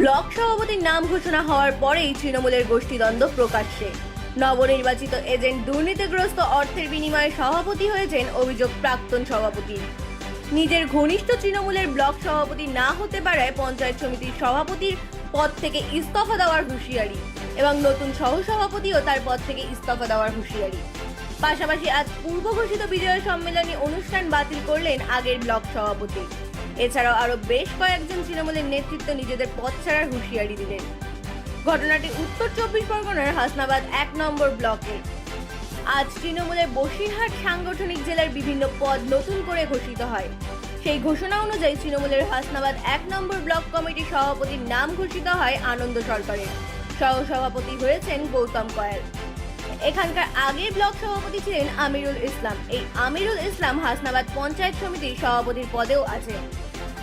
Block সভাপতির নাম ঘোষণা হওয়ার পরেই তৃণমূলের গোষ্ঠীদ্বন্দ্ব প্রকাশ্যে। নবনির্বাচিত এজেন্ট দুর্নীতিগ্রস্ত অর্থের বিনিময়ে সভাপতি হয়েছেন অভিযোগ প্রাক্তন সভাপতি। নিজের ঘনিষ্ঠ তৃণমূলের ব্লক সভাপতি না হতে পারায় পঞ্চায়েত সমিতির সভাপতির পদ থেকে ইস্তফা দেওয়ার হুঁশিয়ারি এবং নতুন সহসভাপতিও তার পদ থেকে ইস্তফা দেওয়ার হুঁশিয়ারি। পাশাপাশি আজ পূর্ব ঘোষিত বিজয় সম্মেলনী অনুষ্ঠান বাতিল করলেন আগের ব্লক সভাপতি। এছাড়াও আরও বেশ কয়েকজন তৃণমূলের নেতৃত্ব নিজেদের পথ ছাড়ার হুঁশিয়ারি দিলেন। ঘটনাটি উত্তর চব্বিশ পরগনার হাসনাবাদ এক নম্বর ব্লকে। আজ তৃণমূলের বসিরহাট সাংগঠনিক জেলার বিভিন্ন পদ নতুন করে ঘোষিত হয়। সেই ঘোষণা অনুযায়ী তৃণমূলের হাসনাবাদ এক নম্বর ব্লক কমিটির সভাপতির নাম ঘোষিত হয় আনন্দ সরকারের। সহ সভাপতি হয়েছেন গৌতম কয়াল। এখানকার আগের ব্লক সভাপতি ছিলেন আমিরুল ইসলাম। এই আমিরুল ইসলাম হাসনাবাদ পঞ্চায়েত সমিতির সভাপতির পদেও আছেন।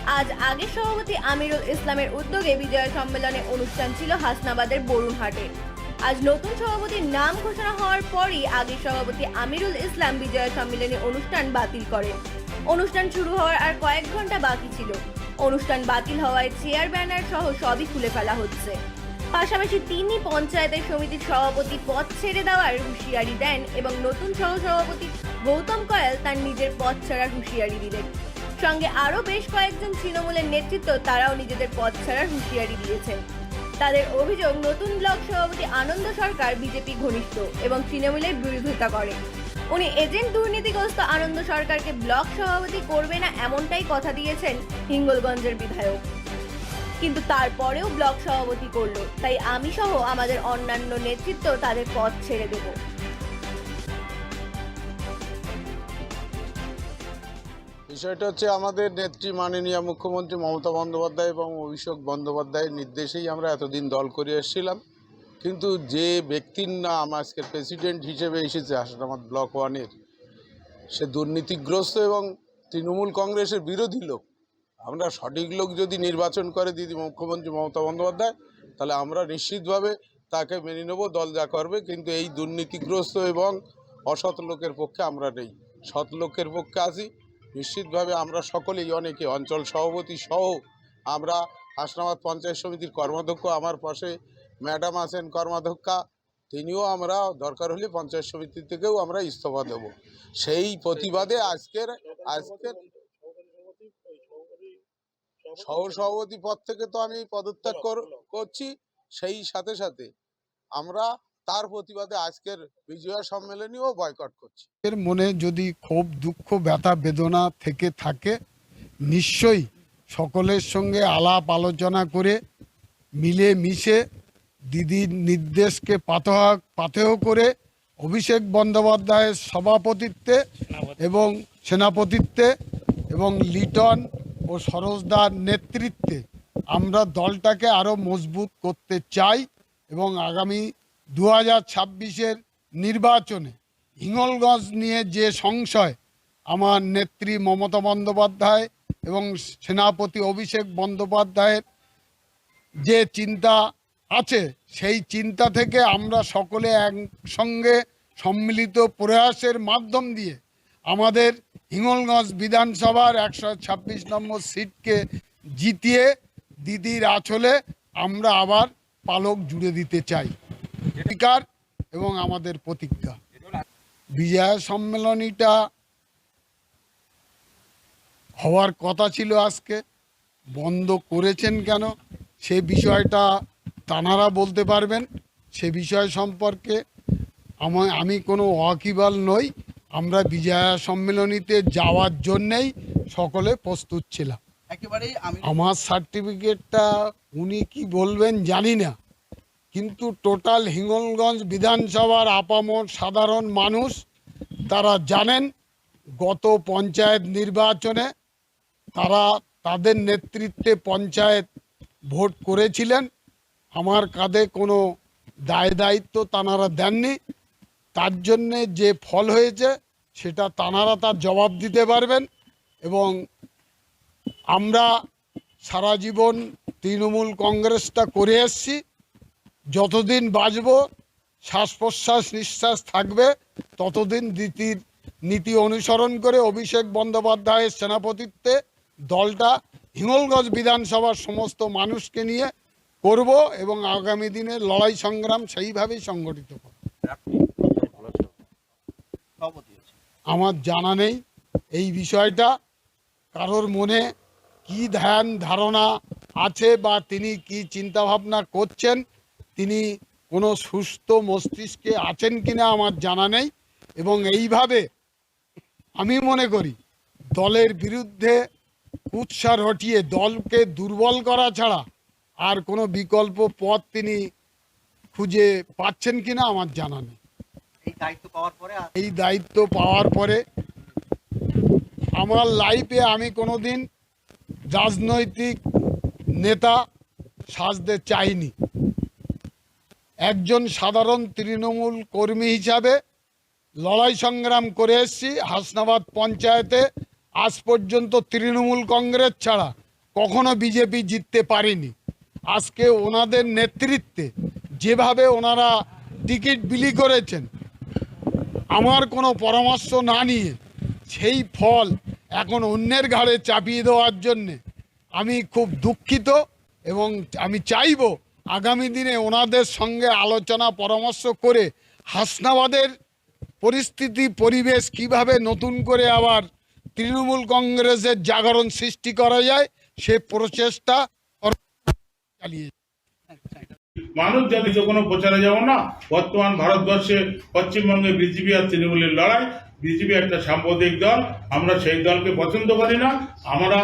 আজ আগের সভাপতি আমিরুল ইসলামের উদ্যোগে বিজয় সম্মেলনে অনুষ্ঠান ছিল হাসনাবাদের বরুণহাটে। আজ নতুন সভাপতির নাম ঘোষণা হওয়ার পরই আগের সভাপতি আমিরুল ইসলাম বিজয় সম্মেলনে অনুষ্ঠান বাতিল করেন। অনুষ্ঠান শুরু হওয়ার আর কয়েক ঘণ্টা বাকি ছিল। অনুষ্ঠান বাতিল হওয়ায় চেয়ার ব্যানার সহ সবই খুলে ফেলা হচ্ছে। পাশাপাশি তিনি পঞ্চায়েতের সমিতির সভাপতি পদ ছেড়ে দেওয়ার হুঁশিয়ারি দেন এবং নতুন সহসভাপতি গৌতম কয়াল তার নিজের পদ ছাড়ার হুঁশিয়ারি দিলেন। সঙ্গে আরও বেশ কয়েকজন তৃণমূলের নেতৃত্ব তারাও নিজেদের পদ ছাড়ার হুঁশিয়ারি দিয়েছেন। তাদের অভিযোগ, নতুন ব্লক সভাপতি আনন্দ সরকার বিজেপি ঘনিষ্ঠ এবং তৃণমূলের বিরোধিতা করে। উনি এজেন্ট দুর্নীতিগ্রস্ত আনন্দ সরকারকে ব্লক সভাপতি করবে না এমনটাই কথা দিয়েছেন হিঙ্গলগঞ্জের বিধায়ক। কিন্তু তারপরেও ব্লক সভাপতি করল, তাই আমি সহ আমাদের অন্যান্য নেতৃত্ব তাদের পথ ছেড়ে দেব। বিষয়টা হচ্ছে আমাদের নেত্রী মাননীয় মুখ্যমন্ত্রী মমতা বন্দ্যোপাধ্যায় এবং অভিষেক বন্দ্যোপাধ্যায়ের নির্দেশেই আমরা এতদিন দল করে এসেছিলাম। কিন্তু যে ব্যক্তির নাম আজকে প্রেসিডেন্ট হিসেবে এসেছে হাসনাবাদ ব্লক ওয়ানের, সে দুর্নীতিগ্রস্ত এবং তৃণমূল কংগ্রেসের বিরোধী লোক। আমরা সঠিক লোক যদি নির্বাচন করে দিদি মুখ্যমন্ত্রী মমতা বন্দ্যোপাধ্যায়, তাহলে আমরা নিশ্চিতভাবে তাকে মেনে নেব, দল যা করবে। কিন্তু এই দুর্নীতিগ্রস্ত এবং অসৎ লোকের পক্ষে আমরা নেই। সৎ লোকের পক্ষে আছি। নিশ্চিতভাবে আমরা সকলেই অনেকে, অঞ্চল সভাপতি সহ আমরা হাসনাবাদ পঞ্চায়েত সমিতির কর্মাধ্যক্ষ, আমার পাশে ম্যাডাম আছেন কর্মাধ্যক্ষা, তিনিও আমরা দরকার হলে পঞ্চায়েত সমিতি থেকেও আমরা ইস্তফা দেব। সেই প্রতিবাদে আজকের আজকের সহ সহসভাপতি পদ থেকে তো আমি পদত্যাগ করছি, সেই সাথে সাথে আমরা তার প্রতিবাদে আজকের বিজয়া সম্মেলনীও বয়কট করছে। এর মনে যদি ক্ষোভ দুঃখ ব্যথা বেদনা থেকে থাকে নিশ্চয়ই সকলের সঙ্গে আলাপ আলোচনা করে মিলে মিশে দিদির নির্দেশকে পাথা পাথেয় করে অভিষেক বন্দ্যোপাধ্যায়ের সভাপতিত্বে এবং সেনাপতিত্বে এবং লিটন ও সরোজদার নেতৃত্বে আমরা দলটাকে আরও মজবুত করতে চাই এবং আগামী দু হাজার ছাব্বিশের নির্বাচনে হিঙ্গলগঞ্জ নিয়ে যে সংশয়, আমার নেত্রী মমতা বন্দ্যোপাধ্যায় এবং সেনাপতি অভিষেক বন্দ্যোপাধ্যায়ের যে চিন্তা আছে, সেই চিন্তা থেকে আমরা সকলে একসঙ্গে সম্মিলিত প্রয়াসের মাধ্যম দিয়ে আমাদের হিঙ্গলগঞ্জ বিধানসভার একশো ছাব্বিশ নম্বর সিটকে জিতিয়ে দিদির আঁচলে আমরা আবার পালক জুড়ে দিতে চাই। অধিকার এবং আমাদের প্রতিজ্ঞা। বিজয়া সম্মেলনীটা হওয়ার কথা ছিল আজকে বন্ধ করেছেন কেন সে বিষয়টা তানারা বলতে পারবেন। সে বিষয় সম্পর্কে আমার আমি কোনো ওয়াকিবাল নই। আমরা বিজয়া সম্মেলনীতে যাওয়ার জন্যেই সকলে প্রস্তুত ছিলাম। আমার সার্টিফিকেটটা উনি কি বলবেন জানি না। কিন্তু টোটাল হিঙ্গলগঞ্জ বিধানসভার আপামর সাধারণ মানুষ তারা জানেন, গত পঞ্চায়েত নির্বাচনে তারা তাদের নেতৃত্বে পঞ্চায়েত ভোট করেছিলেন। আমার কাঁধে কোনো দায় দায়িত্ব তানারা দেননি। তার জন্যে যে ফল হয়েছে সেটা তানারা তার জবাব দিতে পারবেন এবং আমরা সারা জীবন তৃণমূল কংগ্রেসটা করে এসছি। যতদিন বাঁচব শ্বাস প্রশ্বাস নিঃশ্বাস থাকবে, ততদিন নীতির, নীতি অনুসরণ করে অভিষেক বন্দ্যোপাধ্যায়ের সেনাপতিত্বে দলটা হিঙ্গলগঞ্জ বিধানসভার সমস্ত মানুষকে নিয়ে করব এবং আগামী দিনে লড়াই সংগ্রাম সেইভাবেই সংগঠিত করব। আমার জানা নেই এই বিষয়টা, কারোর মনে কি ধ্যান, ধারণা আছে বা তিনি কি চিন্তা ভাবনা করছেন তিনি কোনো সুস্থ মস্তিষ্কে আছেন কিনা আমার জানা নেই এবং এইভাবে আমি মনে করি দলের বিরুদ্ধে কুৎসা রটিয়ে দলকে দুর্বল করা ছাড়া আর কোনো বিকল্প পথ তিনি খুঁজে পাচ্ছেন কিনা আমার জানা নেই। এই দায়িত্ব পাওয়ার পরে এই দায়িত্ব পাওয়ার পরে আমার লাইফে আমি কোনোদিন রাজনৈতিক নেতা সাজতে চাইনি। একজন সাধারণ তৃণমূল কর্মী হিসাবে লড়াই সংগ্রাম করে এসেছি। হাসনাবাদ পঞ্চায়েতে আজ পর্যন্ত তৃণমূল কংগ্রেস ছাড়া কখনো বিজেপি জিততে পারেনি। আজকে ওনাদের নেতৃত্বে যেভাবে ওনারা টিকিট বিলি করেছেন, আমার কোনো পরামর্শ না নিয়ে সেই ফল এখন অন্যের ঘাড়ে চাপিয়ে দেওয়ার জন্যে আমি খুব দুঃখিত এবং আমি চাইব আগামী দিনে ওনাদের সঙ্গে আলোচনা, পরামর্শ করে হাসনাবাদের পরিস্থিতি, পরিবেশ কীভাবে নতুন করে আবার তৃণমূল কংগ্রেসের জাগরণ সৃষ্টি করা যায়, সে প্রচেষ্টা চালিয়ে মানুষ জাতি তো কোনো প্রচারে যাব না, বর্তমান ভারতবর্ষে পশ্চিমবঙ্গে বিজেপি আর তৃণমূলের লড়াই, বিজেপি একটা সাম্প্রদায়িক দল, আমরা সেই দলকে পছন্দ করি না, আমরা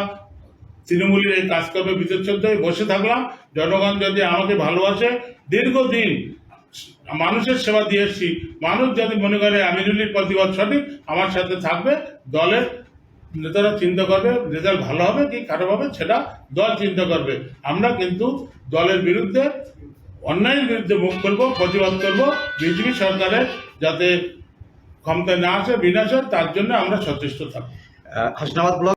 তৃণমূলের এই কাজকর্মে বিতর্ক হয়ে বসে থাকলাম। জনগণ যদি আমাকে ভালোবাসে, দীর্ঘদিন মানুষের সেবা দিয়ে এসছি। মানুষ যদি মনে করে আমিনুলির প্রতিবাদ সঠিক, আমার সাথে থাকবে, দলের নেতারা চিন্তা করবে, রেজাল্ট ভালো হবে কি খারাপ হবে, সেটা দল চিন্তা করবে। আমরা কিন্তু দলের বিরুদ্ধে, অন্যায়ের বিরুদ্ধে মুখ করব প্রতিবাদ করব। বিজেপি সরকারের যাতে ক্ষমতায় না আসে, বিনাশ তার জন্য আমরা সচেষ্ট থাকব। হাসনাবাদ ব্লক